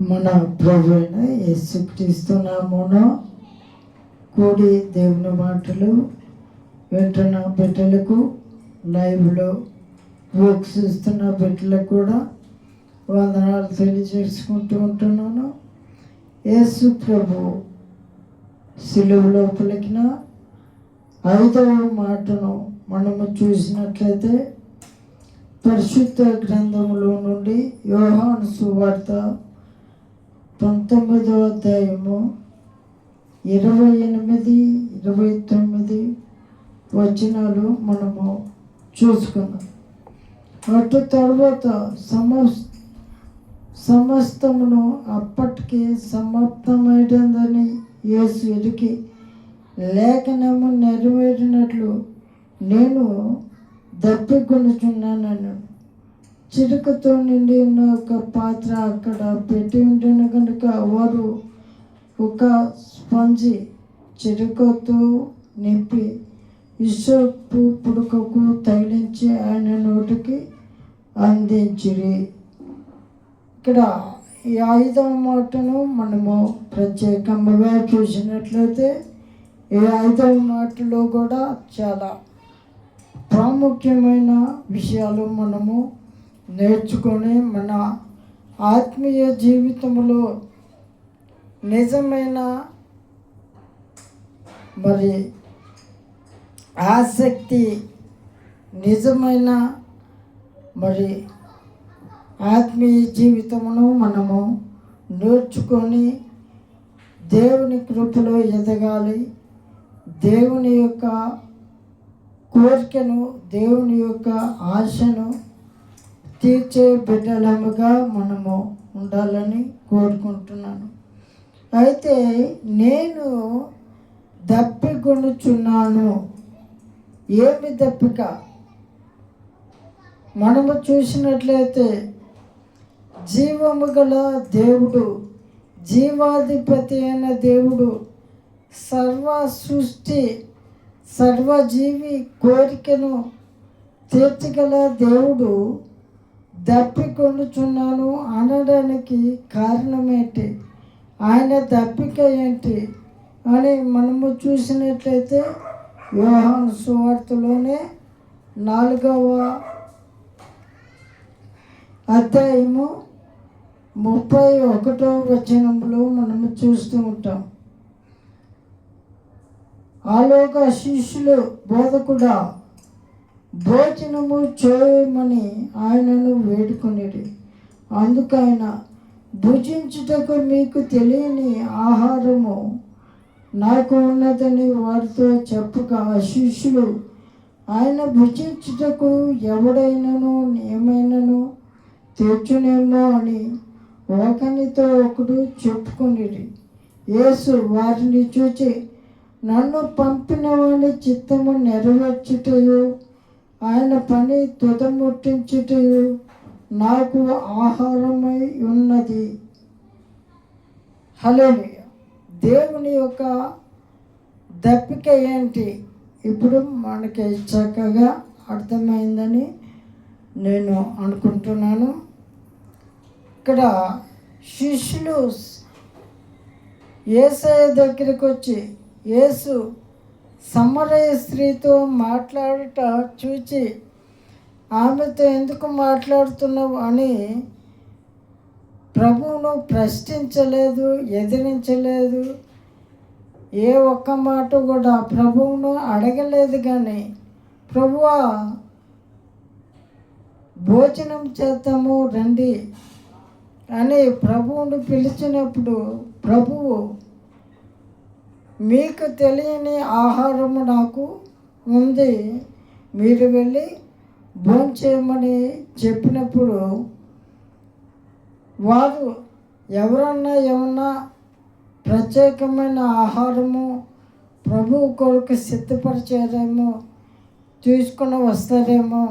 మన ప్రభు అయిన యేసుక్రీస్తు నామమున కూడి దేవుని మాటలు వింటున్న బిడ్డలకు లైవ్లో వీక్షిస్తున్న బిడ్డలకు కూడా వందనాలు తెలియజేసుకుంటూ ఉంటున్నాను. యేసు ప్రభు సిలువలో పలికిన ఐదవ మాటను మనము చూసినట్లయితే పరిశుద్ధ గ్రంథంలో నుండి యోహాను సువార్త పంతొమ్మిదవ అధ్యాయము ఇరవై ఎనిమిది ఇరవై తొమ్మిది వచనాలు మనము చూసుకున్నాం. అటు తర్వాత సమస్ సమస్తమును అప్పటికి సమాప్తమైందని యేసు ఎరిగి లేఖనము నెరవేరినట్లు నేను దప్పికొనుచున్నానను చిరుకతో నిండి ఉన్న ఒక పాత్ర అక్కడ పెట్టి ఉండిన కనుక వారు ఒక స్పంజి చిరుకతో నింపి ఇసపు పుడకకు తగిలించి ఆయన నోటికి అందించిరి. ఇక్కడ ఈ ఐదవ మాటను మనము ప్రత్యేకంగా చూసినట్లయితే ఈ ఐదవ మాటలో కూడా చాలా ప్రాముఖ్యమైన విషయాలు మనము నేర్చుకొని మన ఆత్మీయ జీవితంలో నిజమైన మరి ఆసక్తి నిజమైన మరి ఆత్మీయ జీవితమును మనము నేర్చుకొని దేవుని కృపలో ఎదగాలి. దేవుని యొక్క కోరికను దేవుని యొక్క ఆశను తీర్చే బిడ్డలముగా మనము ఉండాలని కోరుకుంటున్నాను. అయితే నేను దప్పికొనుచున్నాను ఏమి దప్పిక? మనము చూసినట్లయితే జీవము గల దేవుడు జీవాధిపతి అయిన దేవుడు సర్వ సృష్టి సర్వజీవి కోరికను తీర్చగల దేవుడు దప్పికొనుచున్నాను అనడానికి కారణం ఏంటి ఆయన దప్పిక ఏంటి అని మనము చూసినట్లయితే యోహాను సువార్తలోనే నాలుగవ అధ్యాయము ముప్పై ఒకటో వచనంలో మనము చూస్తూ ఉంటాం. ఆలోక శిష్యులు బోధకుడా భోజనము చేయమని ఆయనను వేడుకొనిది అందుకైన భుజించుటకు మీకు తెలియని ఆహారము నాకు ఉన్నదని వారితో చెప్పక శిష్యులు ఆయన భుజించుటకు ఎవడైనను ఏమైనాను తెచ్చునేమో అని ఒకనితో ఒకడు చెప్పుకునేది యేసు వారిని చూచి నన్ను పంపిన వాడి చిత్తము నెరవేర్చుటయు ఆయన పని తుదముట్టించుటయు నాకు ఆహారమై ఉన్నది. హలో దేవుని యొక్క దప్పిక ఏంటి? ఇప్పుడు మనకి చక్కగా అర్థమైందని నేను అనుకుంటున్నాను. ఇక్కడ శిష్యులు ఏసఐ దగ్గరికి వచ్చి యేసు సమరయ స్త్రీతో మాట్లాడుట చూచి ఆమెతో ఎందుకు మాట్లాడుతున్నావు? అని ప్రభువును ప్రశ్నించలేదు ఎదిరించలేదు. ఏ ఒక్క మాట కూడా ప్రభువును అడగలేదు కానీ ప్రభువా భోజనం చేద్దాము రండి అని ప్రభువును పిలిచినప్పుడు ప్రభువు మీకు తెలియని ఆహారము నాకు ఉంది. మీరు వెళ్ళి భోంచేయమని చెప్పినప్పుడు వారు ఎవరన్నా ఏమన్నా ప్రత్యేకమైన ఆహారము ప్రభు కొరకు సిద్ధపరిచారేమో తీసుకుని వస్తారేమో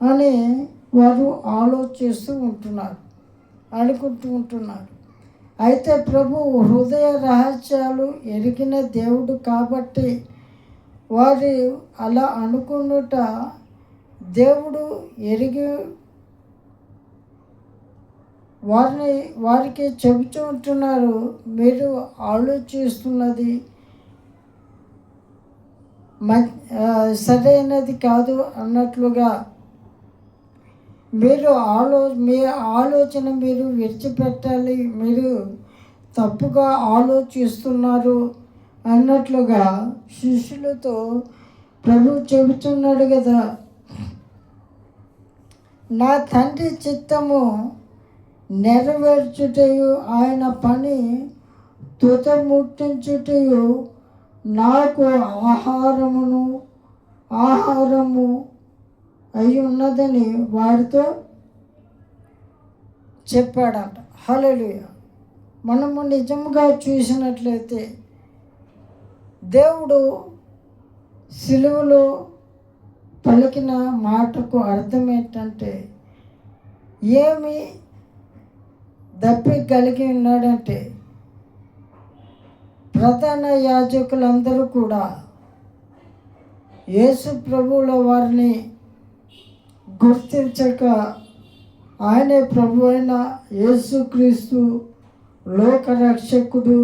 అని వారు ఆలోచిస్తూ ఉంటున్నారు అనుకుంటూ ఉంటున్నారు. అయితే ప్రభు హృదయ రహస్యాలు ఎరిగిన దేవుడు కాబట్టి వారి అలా అనుకున్నట దేవుడు ఎరిగి వారిని వారికి చెబుతూ ఉంటున్నారు. మీరు ఆలోచిస్తున్నది మ- సరైనది కాదు అన్నట్లుగా మీరు ఆలో మీ ఆలోచన మీరు విడిచిపెట్టాలి మీరు తప్పుగా ఆలోచిస్తున్నారు అన్నట్లుగా శిష్యులతో ప్రభు చెబుతున్నాడు కదా. నా తండ్రి చిత్తము నెరవేర్చుటయు ఆయన పని తుతముట్టించుటయు నాకు ఆహారమును ఆహారము అయి ఉన్నదని వారితో చెప్పాడంట. హల్లెలూయ. మనము నిజంగా చూసినట్లయితే దేవుడు సిలువలో పలికిన మాటకు అర్థం ఏంటంటే ఏమి దప్పి కలిగి ఉన్నాడంటే ప్రధాన యాజకులందరూ కూడా యేసు ప్రభువుల వారిని గుర్తించక ఆయనే ప్రభు అయిన యేసుక్రీస్తు లోకరక్షకుడు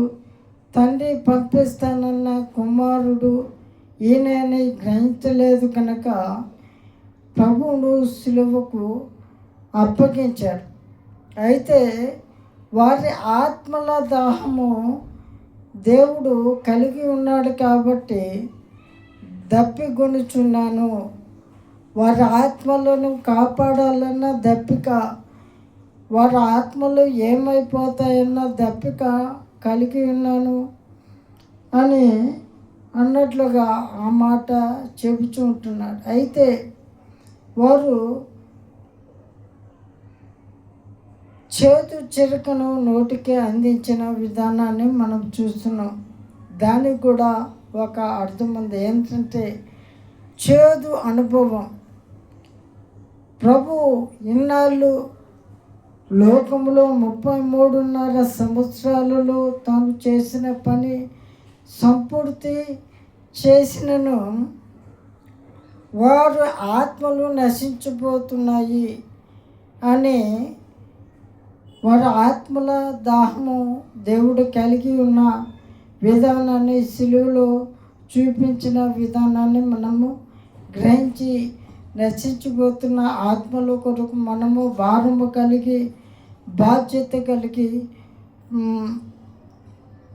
తండ్రి పంపిస్తానన్న కుమారుడు. ఈయనని గ్రహించలేదు కనుక ప్రభువును సిలువకు అప్పగించాడు. అయితే వారి ఆత్మల దాహము దేవుడు కలిగి ఉన్నాడు కాబట్టి దప్పిగొనుచున్నాను వారి ఆత్మలను కాపాడాలన్న దప్పిక వారి ఆత్మలు ఏమైపోతాయన్న దప్పిక కలిగి ఉన్నాను అని అన్నట్లుగా ఆ మాట చెబుతూ ఉంటున్నాడు. అయితే వారు చేతు చిరకను నోటికి అందించిన విధానాన్ని మనం చూస్తున్నాం. దానికి కూడా ఒక అర్థం ఉంది. ఏంటంటే చేదు అనుభవం ప్రభు ఇన్నాళ్ళు లోకంలో ముప్పై మూడున్నర సంవత్సరాలలో తాను చేసిన పని సంపూర్తి చేసినను వారు ఆత్మలు నశించిపోతున్నాయి అని వారి ఆత్మల దాహము దేవుడు కలిగి ఉన్న విధానాన్ని సిలువలో చూపించిన విధానాన్ని మనము గ్రహించి నశించిపోతున్న ఆత్మల కొరకు మనము భారము కలిగి బాధ్యత కలిగి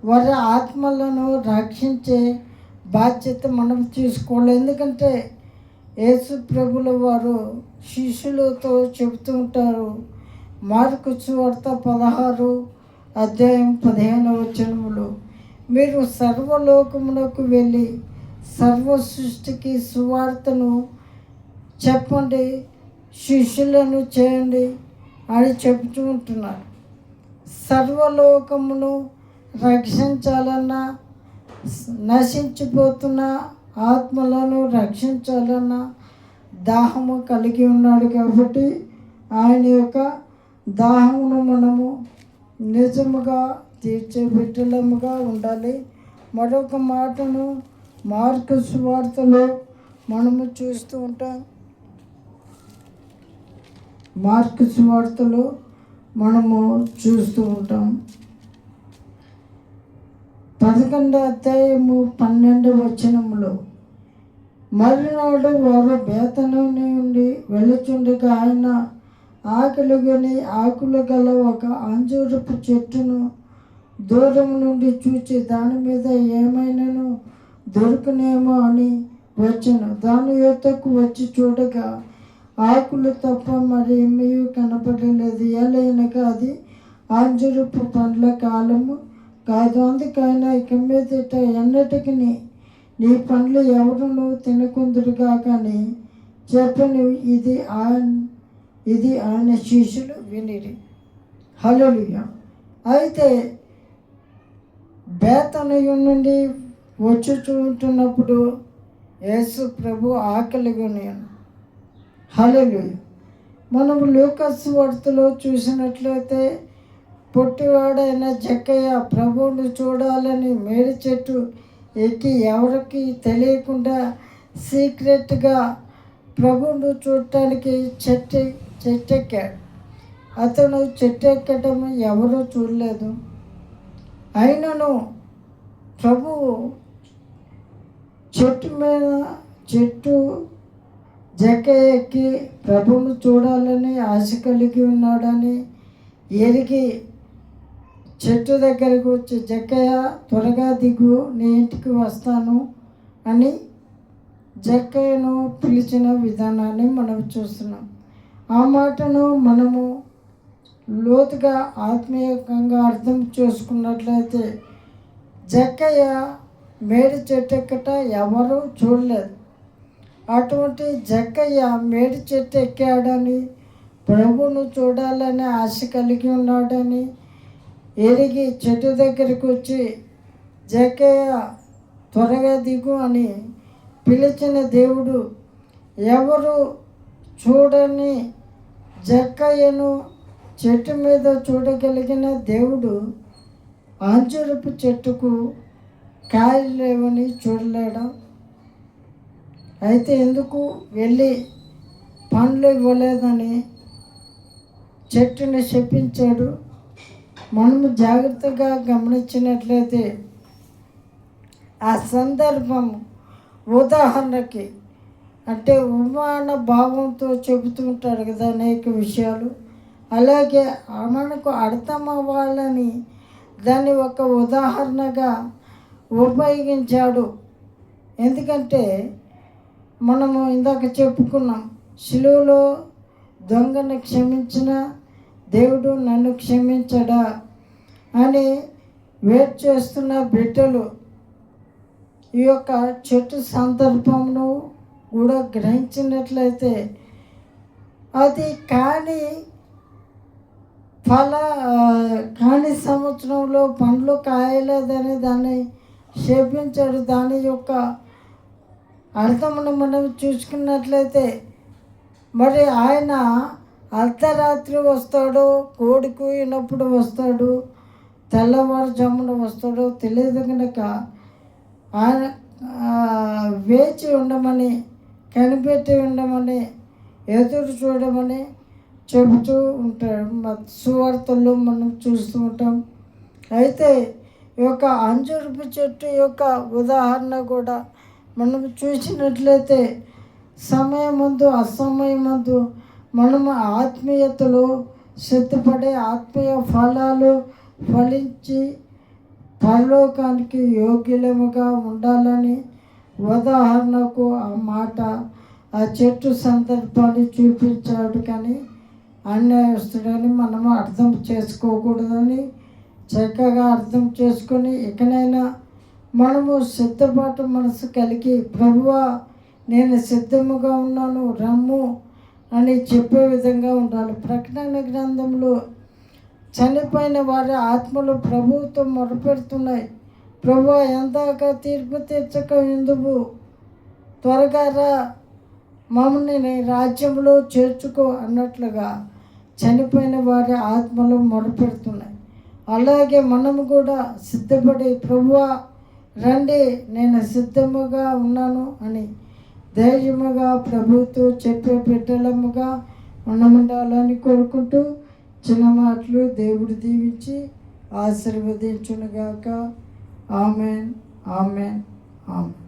వారి ఆత్మలను రక్షించే బాధ్యత మనం తీసుకోవాలి. ఎందుకంటే యేసు ప్రభుల వారు శిష్యులతో చెబుతూ ఉంటారు మార్కు సువార్త పదహారు అధ్యాయం పదిహేను వచనములు మీరు సర్వలోకములకు వెళ్ళి సర్వ సృష్టికి సువార్తను చెప్పండి శిష్యులను చేయండి అని చెబుతూ ఉంటున్నారు సర్వలోకమును రక్షించాలన్నా నశించిపోతున్న ఆత్మలను రక్షించాలన్న దాహము కలిగి ఉన్నాడు కాబట్టి ఆయన యొక్క దాహమును మనము నిజముగా తీర్చే బిడ్డలముగా ఉండాలి. మరొక మాటను మార్కు సువార్తలో మనము చూస్తూ ఉంటాం. మార్కు వార్తలు మనము చూస్తూ ఉంటాం. పదకొండో అధ్యాయము పన్నెండు వచనములో మరునాడు వారు బేతనని నుండి వెళ్ళుచుండగా ఆయన ఆకలిగొని ఆకులు గల ఒక అంజూరపు చెట్టును దూరం నుండి చూచి దాని మీద ఏమైనాను దొరుకునేమో అని వచ్చాను. దాని యొక్కకు వచ్చి చూడగా ఆకులు తప్ప మరి ఏమీ కనపడలేదు. ఏలైనక అది అంజురపు పండ్ల కాలము కాదు. అందుకైనా ఇక మీదట ఎన్నటికి నీ పండ్లు ఎవరును తినకుందురుగా కానీ చెప్పను. ఇది ఆయన ఇది ఆయన శిష్యులు వినిరి. హలోలుయ అయితే బేతనయు నుండి వచ్చుచుంటున్నప్పుడు యేసు ప్రభు ఆకలిగా నేను హలోలుయ మనం లూకస్ వార్తలో చూసినట్లయితే పొట్టివాడైన జక్కయ్య ప్రభువుని చూడాలని మేడి చెట్టు ఎక్కి ఎవరికి తెలియకుండా సీక్రెట్గా ప్రభువును చూడటానికి చెట్టు చెట్టెక్కాడు. అతను చెట్టు ఎక్కడం ఎవరూ చూడలేదు. అయినను ప్రభువు చెట్టు మీద చెట్టు జక్క ఎక్కి ప్రభువును చూడాలని ఆశ కలిగి ఉన్నాడని ఎరిగి చెట్టు దగ్గరకు వచ్చి జక్కయ్య త్వరగా దిగు నీ ఇంటికి వస్తాను అని జక్కయ్యను పిలిచిన విధానాన్ని మనం చూస్తున్నాం. ఆ మాటను మనము లోతుగా ఆత్మీయంగా అర్థం చేసుకున్నట్లయితే జక్కయ్య మేడి చెట్టు ఎక్కట ఎవరూ చూడలేదు. అటువంటి జక్కయ్య మేడి చెట్టు ఎక్కాడని ప్రభువును చూడాలని ఆశ కలిగి ఉన్నాడని ఎరిగి చెట్టు దగ్గరికి వచ్చి జక్కయ్య త్వరగా దిగు అని పిలిచిన దేవుడు ఎవరు చూడని జక్కయ్యను చెట్టు మీద చూడగలిగిన దేవుడు ఆంజరపు చెట్టుకు కాయలు లేవని చూడలేడం? అయితే ఎందుకు వెళ్ళి పండ్లు ఇవ్వలేదని చెట్టుని చెప్పించాడు మనము జాగ్రత్తగా గమనించినట్లయితే ఆ సందర్భం ఉదాహరణకి అంటే ఉమాన భావంతో చెబుతూ ఉంటాడు కదా అనేక విషయాలు. అలాగే మనకు అర్థం అవ్వాలని దాన్ని ఒక ఉదాహరణగా ఉపయోగించాడు. ఎందుకంటే మనము ఇందాక చెప్పుకున్నాం శిలువలో దొంగను క్షమించిన దేవుడు నన్ను క్షమించడా అని వెయిట్ చేస్తున్న బిడ్డలు ఈ యొక్క చెట్టు సందర్భమును కూడా గ్రహించినట్లయితే అది కానీ ఫల కాని సంవత్సరంలో పండ్లు కాయలేదని దాన్ని క్షేపించాడు దాని యొక్క అర్థమును మనం చూసుకున్నట్లయితే మరి ఆయన అర్ధరాత్రి వస్తాడో కోడి కూయినప్పుడు వస్తాడు తెల్లవారుజామున వస్తాడో తెలియదు కనుక ఆయన వేచి ఉండమని కనిపెట్టి ఉండమని ఎదురు చూడమని చెబుతూ ఉంటాడు. సువార్తల్లో మనం చూస్తూ ఉంటాం. అయితే ఈ యొక్క అంజురుపు చెట్టు యొక్క ఉదాహరణ కూడా మనం చూసినట్లయితే సమయమందు అసమయమందు మనము ఆత్మీయతలో సిద్ధపడే ఆత్మీయ ఫలాలు ఫలించి పరలోకానికి యోగ్యులముగా ఉండాలని ఉదాహరణకు ఆ మాట ఆ చెట్టు సందర్భాన్ని చూపించాడు కానీ అన్యాయస్తుడని మనము అర్థం చేసుకోకూడదని చక్కగా అర్థం చేసుకొని ఇకనైనా మనము సిద్ధపాటు మనసు కలిగి ప్రభువా నేను సిద్ధముగా ఉన్నాను రమ్ము అని చెప్పే విధంగా ఉండాలి. ప్రకటన గ్రంథంలో చనిపోయిన వారి ఆత్మలు ప్రభువుతో మొరపెడుతున్నాయి. ప్రభు ఎందాక తీర్పు తీర్చక ఎందుకు? త్వరగా రా మమ్మల్ని రాజ్యంలో చేర్చుకో అన్నట్లుగా చనిపోయిన వారి ఆత్మలు మొరపెడుతున్నాయి. అలాగే మనము కూడా సిద్ధపడి ప్రభువా రండి నేను సిద్ధముగా ఉన్నాను అని ధైర్యముగా ప్రభుతో చెప్పే బిడ్డలముగా మనముండాలని కోరుకుంటూ చిన్న మాటలు దేవుడు దీవించి ఆశీర్వదించునుగాక. Amen amen amen.